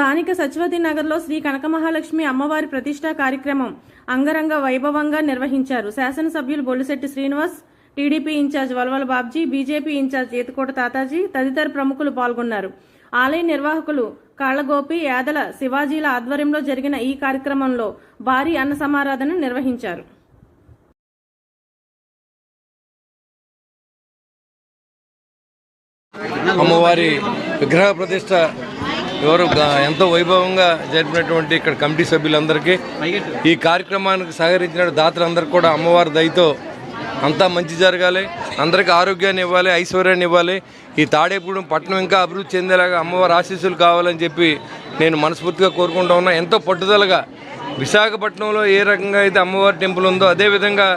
స్థానిక సచివతి నగర్లో శ్రీ కనకమహాలక్ష్మి అమ్మవారి ప్రతిష్టా కార్యక్రమం అంగరంగ వైభవంగా నిర్వహించారు. శాసనసభ్యులు Bollisetti Srinivas TDP in charge Valavala Babji BJP in charge Eethakota Tataji తదితర ప్రముఖులు పాల్గొన్నారు. ఆలయ నిర్వాహకులు కాళ్ళగోపి యాదల శివాజీల ఆధ్వర్యంలో జరిగిన ఈ కార్యక్రమంలో భారీ అన్న సమారాధన నిర్వహించారు. అమ్మవారి విగ్రహ ప్రతిష్ట ఎవరు ఎంతో వైభవంగా జరిపినటువంటి ఇక్కడ కమిటీ సభ్యులందరికీ ఈ కార్యక్రమానికి సహకరించిన దాతలందరికీ కూడా అమ్మవారి దయతో అంతా మంచి జరగాలి. అందరికీ ఆరోగ్యాన్ని ఇవ్వాలి ఐశ్వర్యాన్ని ఇవ్వాలి. ఈ తాడేపూడెం పట్టణం ఇంకా అభివృద్ధి చెందేలాగా అమ్మవారి ఆశీస్సులు కావాలని చెప్పి నేను మనస్ఫూర్తిగా కోరుకుంటా ఉన్నా. ఎంతో పట్టుదలగా విశాఖపట్నంలో ఏ రకంగా అయితే అమ్మవారి టెంపుల్ ఉందో అదేవిధంగా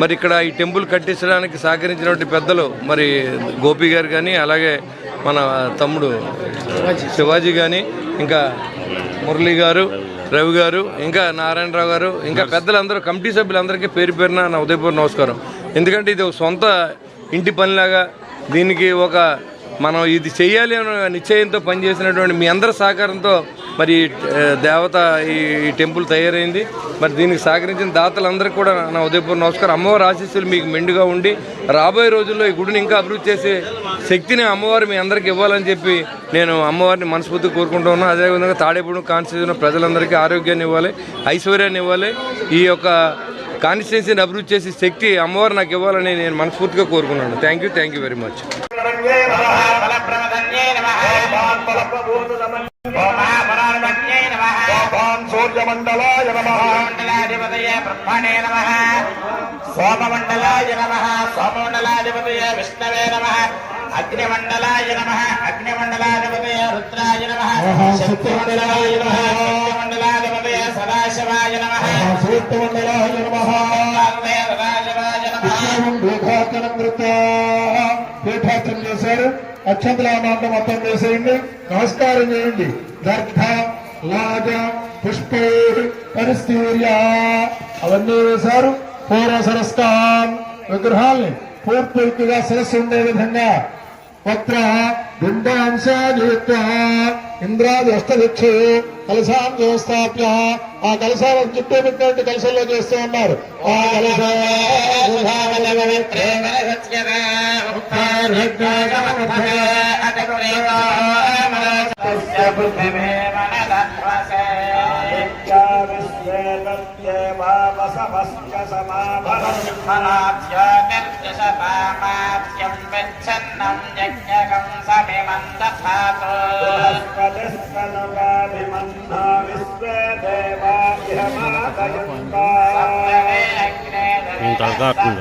మరి ఇక్కడ ఈ టెంపుల్ కట్టించడానికి సహకరించినటువంటి పెద్దలు మరి గోపి గారు కానీ అలాగే మన తమ్ముడు శివాజీ కానీ ఇంకా మురళి గారు రవి గారు ఇంకా నారాయణరావు గారు ఇంకా పెద్దలందరూ కమిటీ సభ్యులందరికీ పేరు పేరున నా ఉదయపూర్ నమస్కారం. ఎందుకంటే ఇది ఒక సొంత ఇంటి పనిలాగా దీనికి ఒక మనం ఇది చేయాలి అనే నిశ్చయంతో పనిచేసినటువంటి మీ అందరి సహకారంతో మరి దేవత ఈ టెంపుల్ తయారైంది. మరి దీనికి సహకరించిన దాతలందరికీ కూడా నా ఉదయపూర్ నమస్కారం. అమ్మవారి ఆశీస్సులు మీకు మెండుగా ఉండి రాబోయే రోజుల్లో ఈ గుడిని ఇంకా అభివృద్ధి చేసే శక్తిని అమ్మవారు మీ అందరికి ఇవ్వాలని చెప్పి నేను అమ్మవారిని మనస్ఫూర్తిగా కోరుకుంటూ ఉన్నాను అదేవిధంగా తాడేపూడి కాన్స్టిట్యూషన్ ప్రజలందరికీ ఆరోగ్యాన్ని ఇవ్వాలి ఐశ్వర్యాన్ని ఇవ్వాలి. ఈ యొక్క కాన్స్టిట్యున్సీని అభివృద్ధి చేసే శక్తి అమ్మవారు నాకు ఇవ్వాలని నేను మనస్ఫూర్తిగా కోరుకున్నాను. Thank you thank you very much. సూర్యమండలాయ నమ. మండలాధిపతయే బ్రహ్మణే నమః. సోమమండలాయ నమః. సోమమండలాధిపతయే విష్ణవే నమః. అగ్నిమండలాయ నమః. అగ్నిమండలాధిపతయే రుద్రాయ నమః. శక్తిమండలాయ నమః. శక్తిమండలాధిపతయే సదాశివాయ నమః. సూర్యమండలాయ నమ. సదాశివాయ నమః. పీఠాచనం చేశారు. అక్షంతలామాంతం మొత్తం వేసేయండి నమస్కారం చేయండి. దర్భ లాజ పుష్పే పరిస్థిర్య. అవన్నీ వేశారు. పూర్వ సరస్కాన్ విగ్రహాల్ని పూర్తిగా సరస్సు ఉండే విధంగా. వక్ర బింబాంశాయుక్త ఇంద్రాది అష్టదిక్షు కలశాం వ్యవస్థాప్య. ఆ కలశాల చుట్టూ పెట్టినట్టు కలశంలో చేస్తూ ఉన్నారు. ఆ మనాభ్యోగర్జసపామాప్యం విచ్ఛన్నం యజ్ఞకం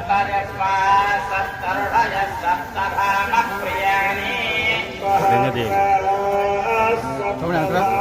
సమిమందధాతు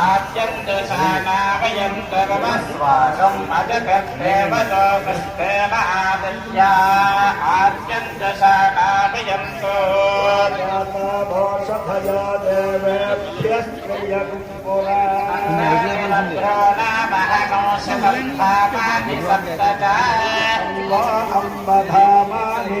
ఆద్యంతుషానావయంతమస్వాగం అజగద్దేవతో కృష్ణేన ఆదిత్యా ఆద్యంతుషానావయంతో అంబధామాని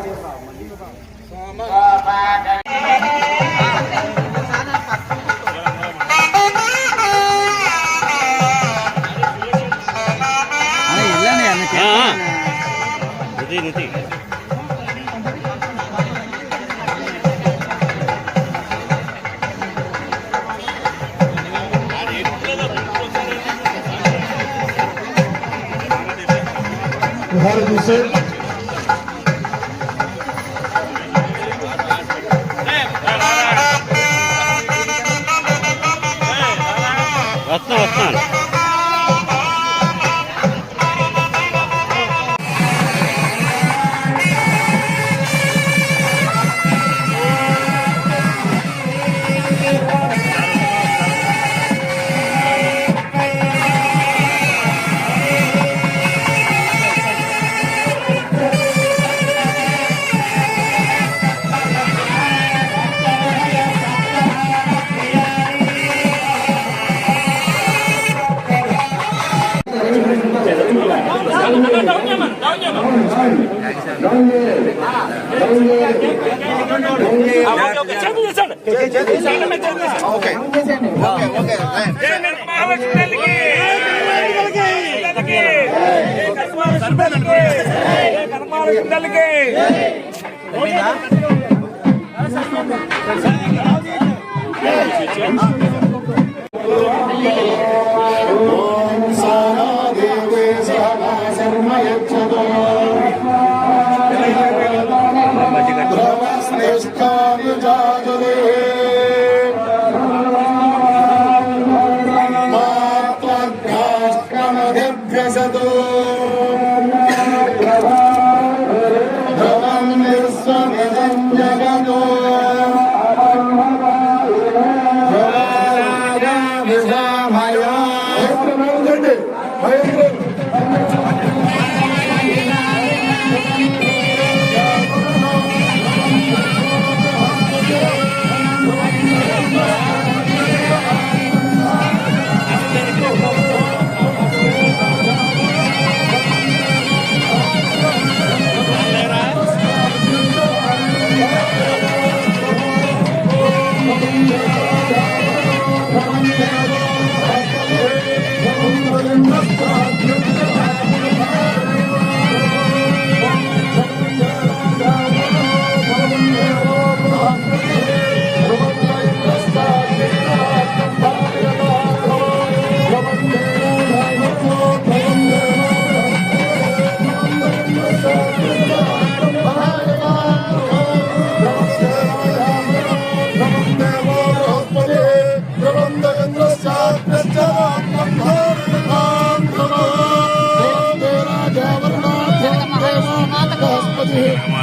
ഓഫീസർ വസ്തു വസ്തു ఓకే భయం. భయం.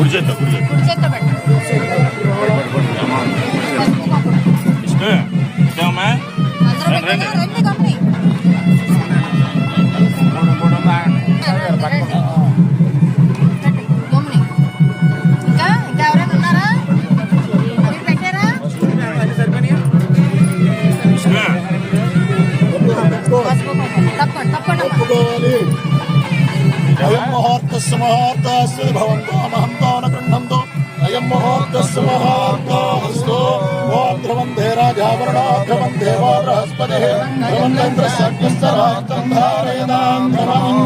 కుడి చేత్తో కుడి చేత్తో కుడి చేత్తో పెట్టండి ఇష్టం ఇష్టమమ్మా అందరూ రండి, రండి. కంపెనీ ఎవరైనా ఉన్నారా? మీరు ముహూర్తస్సు ముహూర్తస్తు ఓం ధ్రువం దే రాజా వరుణో ధ్రువం దేవో బృహస్పతి ధ్రువం చంద్రస్యం ధారయదాం ధ్రువం